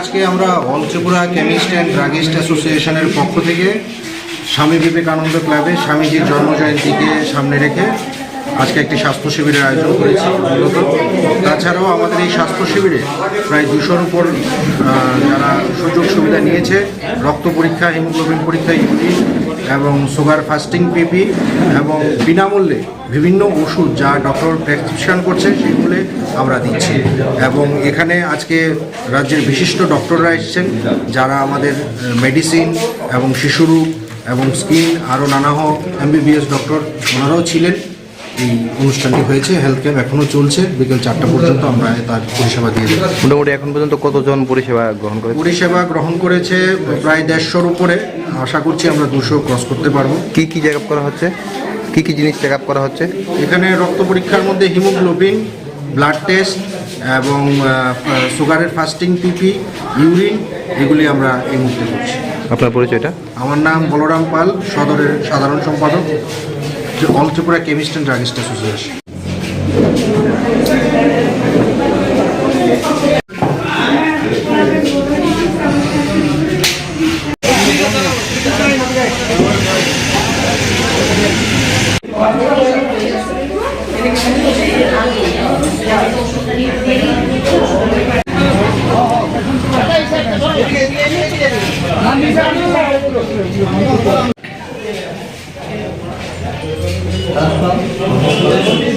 আজকে আমরা all Tripura chemist and druggist অ্যাসোসিয়েশনের পক্ষ থেকে স্বামী বিবেকানন্দ ক্লাবে স্বামীজির জন্মজয়ন্তীকে সামনে রেখে আজকে একটি স্বাস্থ্য শিবিরের আয়োজন করেছি মূলত তাছাড়াও আমাদের এই স্বাস্থ্য শিবিরে প্রায় দুশোর উপর যারা সুযোগ সুবিধা নিয়েছে রক্ত পরীক্ষা হিমোগ্লোবিন পরীক্ষা ইউনিট এবং সুগার ফাস্টিং পিপি এবং বিনামূল্যে বিভিন্ন ওষুধ যা ডক্টর প্রেসক্রিপশন করছে সেগুলো আমরা দিচ্ছি এবং এখানে আজকে রাজ্যের বিশিষ্ট ডক্টররা এসছেন যারা আমাদের মেডিসিন এবং শিশুরূপ এবং স্কিন আরও নানা হোক এমবিবিএস ডক্টর ওনারাও ছিলেন এই অনুষ্ঠানটি হয়েছে হেলথ ক্যাম্প এখনও চলছে বিকেল চারটা পর্যন্ত আমরা তার পরিষেবা দিয়ে মোটামুটি এখন পর্যন্ত কতজন পরিষেবা গ্রহণ করে পরিষেবা গ্রহণ করেছে প্রায় দেড়শোর উপরে আশা করছি আমরা দুশো ক্রস করতে পারবো কি কি চেক করা হচ্ছে কি কি জিনিস চেক করা হচ্ছে এখানে রক্ত পরীক্ষার মধ্যে হিমোগ্লোবিন ব্লাড টেস্ট এবং সুগারের ফাস্টিং পিপি ইউরিন এগুলি আমরা এই মুহূর্তে করছি আপনার পরিচয়টা আমার নাম বলরাম পাল সদরের সাধারণ সম্পাদক the All Tripura Chemist and Drugist Association.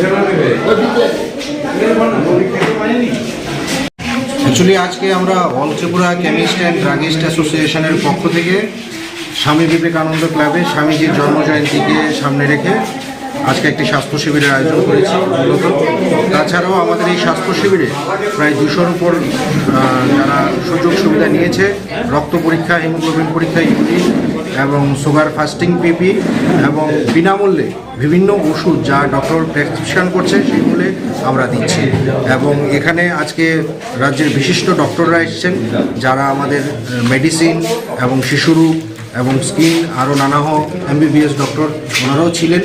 Actually আজকে আমরা all Tripura chemist and druggist অ্যাসোসিয়েশনের পক্ষ থেকে স্বামী বিবেকানন্দ ক্লাবে স্বামীজির জন্মজয়ন্তীকে সামনে রেখে আজকে একটি স্বাস্থ্য শিবিরের আয়োজন করেছি মূলত তাছাড়াও আমাদের এই স্বাস্থ্য শিবিরে প্রায় দুশোর উপর যারা সুযোগ সুবিধা নিয়েছে রক্ত পরীক্ষা হিমোগ্লোবিন পরীক্ষা ইউরিন এবং সুগার ফাস্টিং পিপি এবং বিনামূল্যে বিভিন্ন ওষুধ যা ডক্টর প্রেসক্রিপশান করছে সেগুলো আমরা দিচ্ছি এবং এখানে আজকে রাজ্যের বিশিষ্ট ডক্টররা এসছেন যারা আমাদের মেডিসিন এবং শিশুরূপ এবং স্কিন আরও নানাহ এমবিবিএস ডক্টর ওনারাও ছিলেন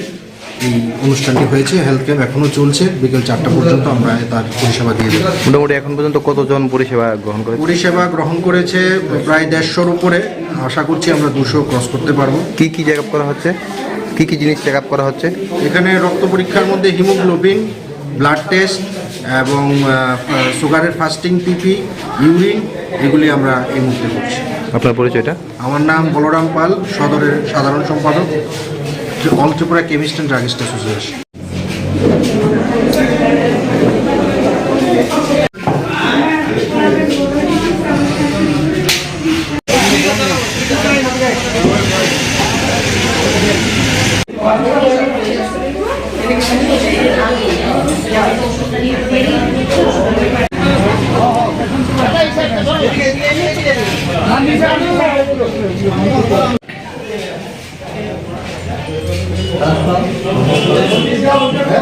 অনুষ্ঠানটি হয়েছে হেলথ ক্যাম্প এখনও চলছে বিকেল চারটা পর্যন্ত আমরা তার পরিষেবা দিয়ে দেবো মোটামুটি এখন পর্যন্ত কতজন পরিষেবা গ্রহণ করে পরিষেবা গ্রহণ করেছে প্রায় দেড়শোর উপরে আশা করছি আমরা দুশো ক্রস করতে পারবো কি কি চেক করা হচ্ছে কি কি জিনিস চেক করা হচ্ছে এখানে রক্ত পরীক্ষার মধ্যে হিমোগ্লোবিন ব্লাড টেস্ট এবং সুগারের ফাস্টিং পিপি ইউরিন এগুলি আমরা এই মুহূর্তে করছি আপনার পরিচয়টা আমার নাম বলরাম পাল সদরের সাধারণ সম্পাদক All Tripura Chemist and Drugist Association.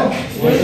আসলে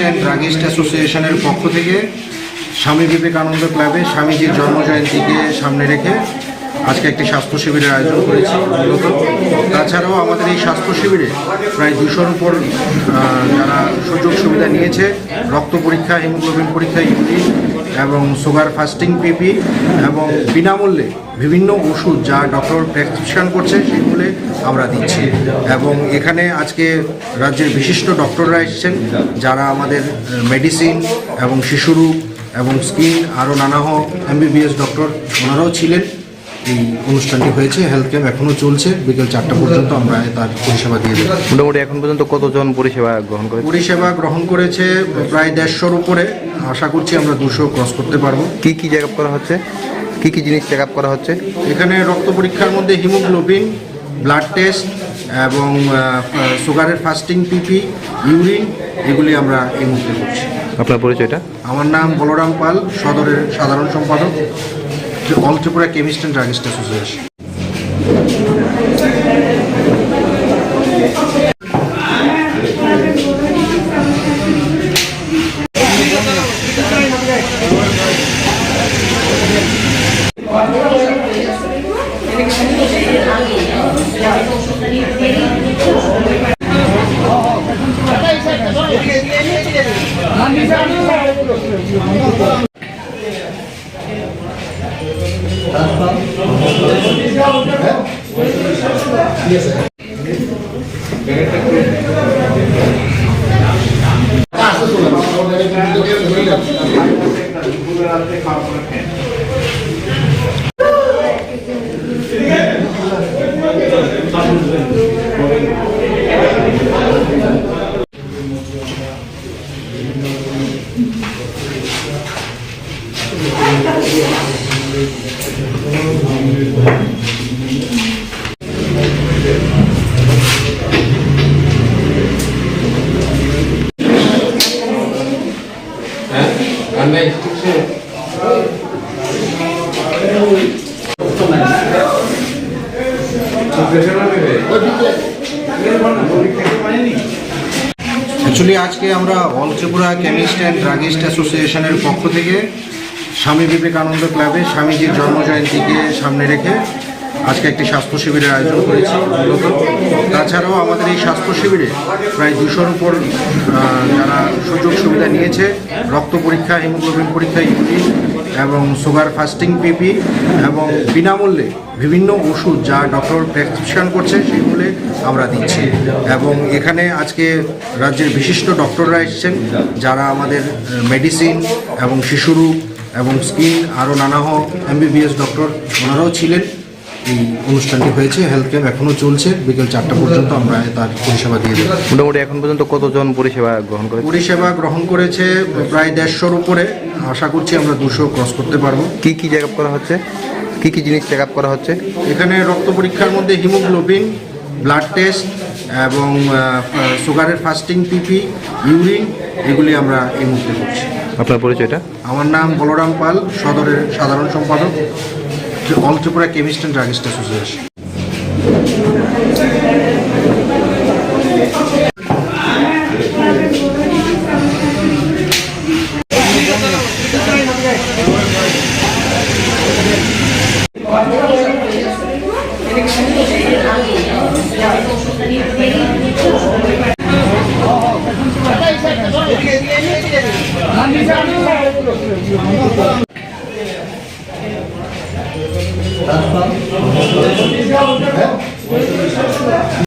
অ্যান্ড ড্রাগিস্ট অ্যাসোসিয়েশনের পক্ষ থেকে স্বামী বিবেকানন্দ ক্লাবে স্বামীজির জন্মজয়ন্তীকে সামনে রেখে আজকে একটি স্বাস্থ্য শিবিরের আয়োজন করেছি মূলত তাছাড়াও আমাদের এই স্বাস্থ্য শিবিরে প্রায় দুশোর উপর যারা সুযোগ সুবিধা নিয়েছে রক্ত পরীক্ষা হিমোগ্লোবিন পরীক্ষা ইউরিন এবং সুগার ফাস্টিং পিপি এবং বিনামূল্যে বিভিন্ন ওষুধ যা ডক্টর প্রেসক্রিপশান করছে সেগুলো আমরা দিচ্ছি এবং এখানে আজকে রাজ্যের বিশিষ্ট ডক্টররা এসছেন যারা আমাদের মেডিসিন এবং শিশুরূপ এবং স্কিন আরও নানাহ এমবিবিএস ডক্টর ওনারাও ছিলেন এই অনুষ্ঠানটি হয়েছে হেলথ ক্যাম্প এখনও চলছে বিকেল চারটা পর্যন্ত আমরা তার পরিষেবা দিয়ে মোটামুটি এখন পর্যন্ত কতজন পরিষেবা গ্রহণ করে পরিষেবা গ্রহণ করেছে প্রায় দেড়শোর উপরে আশা করছি আমরা দুশো ক্রস করতে পারবো কি কি জায়গা করা হচ্ছে কি কি জিনিস চেক আপ করা হচ্ছে এখানে রক্ত পরীক্ষার মধ্যে হিমোগ্লোবিন ব্লাড টেস্ট এবং সুগারের ফাস্টিং পিপি ইউরিন এগুলি আমরা এই মুহূর্তে করছি আপনার পরিচয়টা আমার নাম বলরাম পাল সদরের সাধারণ সম্পাদক all Tripura chemist and druggist association আসলে আমরা ওদের কাছে ধরে যাচ্ছি আমরা প্রত্যেকটা গুরুদের হাতে খাওয়া করে অ্যাকচুয়ালি আজকে আমরা all Tripura chemist and druggist অ্যাসোসিয়েশনের পক্ষ থেকে স্বামী বিবেকানন্দ ক্লাবে স্বামীজির জন্মজয়ন্তীকে সামনে রেখে আজকে একটি স্বাস্থ্য শিবিরের আয়োজন করেছি মূলত তাছাড়াও আমাদের এই স্বাস্থ্য শিবিরে প্রায় দুশোর উপর যারা সুযোগ সুবিধা নিয়েছে রক্ত পরীক্ষা হিমোগ্লোবিন পরীক্ষা ইউপি এবং সুগার ফাস্টিং পিপি এবং বিনামূল্যে বিভিন্ন ওষুধ যা ডক্টর প্রেসক্রিপশান করছে সেগুলো আমরা দিচ্ছি এবং এখানে আজকে রাজ্যের বিশিষ্ট ডক্টররা এসছেন যারা আমাদের মেডিসিন এবং শিশুরূপ এবং স্কিন আরও নানা এমবিবিএস ডক্টর ওনারাও ছিলেন এই অনুষ্ঠানটি হয়েছে হেলথ ক্যাম্প এখনও চলছে বিকেল চারটা পর্যন্ত আমরা তার পরিষেবা দিয়ে মোটামুটি এখন পর্যন্ত কতজন পরিষেবা গ্রহণ করে পরিষেবা গ্রহণ করেছে প্রায় দেড়শোর উপরে আশা করছি আমরা দুশো ক্রস করতে পারবো কি কি চেক করা হচ্ছে কি কি জিনিস চেক করা হচ্ছে এখানে রক্ত পরীক্ষার মধ্যে হিমোগ্লোবিন ব্লাড টেস্ট এবং সুগারের ফাস্টিং পিপি ইউরিন এগুলি আমরা এই মুহূর্তে করছি আপনার পরিচয়টা আমার নাম বলরাম পাল সদরের সাধারণ সম্পাদক all Tripura chemist and druggist association হ্যাঁ